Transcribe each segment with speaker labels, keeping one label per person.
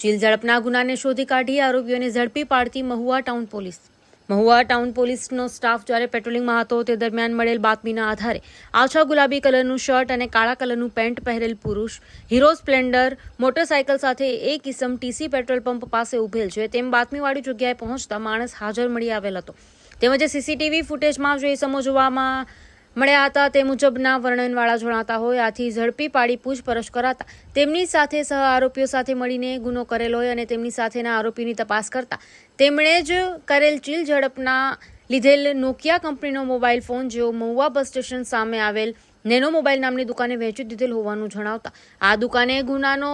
Speaker 1: ચીલ ઝડપના ગુનાને શોધી કાઢી આરોપીઓને ઝડપી પાડતી Mahuva town police. Mahuva town પોલીસનો સ્ટાફ જ્યારે પેટ્રોલિંગમાં હતો તે દરમિયાન મળેલ બાતમીના આધારે આછા ગુલાબી કલરનું શર્ટ અને કાળા કલરનું પેન્ટ પહેરેલ પુરુષ, હીરો સ્પ્લેન્ડર, મોટરસાયકલ સાથે એક કિસમ ટીસી પેટ્રોલ પંપ પાસે ઉભેલ છે તેમ બાતમીવાળી જગ્યાએ પહોંચતા માણસ હાજર મળી આવેલ હતો. તેમજ સીસીટીવી ફૂટેજમાં જે સમો જોવામાં મળ્યા હતા તે મુજબના વર્ણનવાળા જણાતા હોય, આથી ઝડપી પાડી પૂછપરછ કરાતા તેમની સાથે સહ આરોપીઓ સાથે મળીને ગુનો કરેલો હોય અને તેમની સાથેના આરોપીની તપાસ કરતા તેમણે જ કરેલ ચીલ ઝડપના લીધેલ નોકિયા કંપનીનો મોબાઈલ ફોન, જેઓ મહુવા બસ સ્ટેશન સામે આવેલ નેનો મોબાઈલ નામની દુકાને વહેંચી દીધેલ હોવાનું જણાવતા આ દુકાને ગુનાનો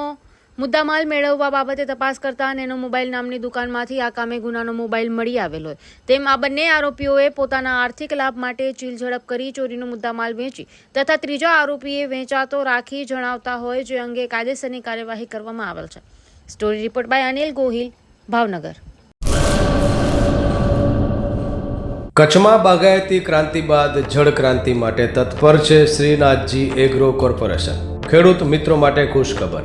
Speaker 1: મુદ્દામાલ મેળવવા બાબતે તપાસ કરતા નેનો મોબાઈલ નામની દુકાનમાંથી આ કામે ગુનાનો મોબાઈલ મળી આવેલો તેમ આ બંને આરોપીઓએ પોતાના આર્થિક લાભ માટે ચીલઝડપ કરી ચોરીનો મુદ્દામાલ વેચી તથા ત્રીજા આરોપીએ વેચાતો રાખી જણાવતા હોય જે અંગે કાયદેસરની કાર્યવાહી કરવામાં આવેલ છે. Story report by Anil Gohil, Bhavnagar.
Speaker 2: કચ્છમાં બાગાયતી ક્રાંતિ બાદ જળ ક્રાંતિ માટે તત્પર છે શ્રીનાથજી એગ્રો કોર્પોરેશન. ખેડૂત મિત્રો માટે ખુશખબર.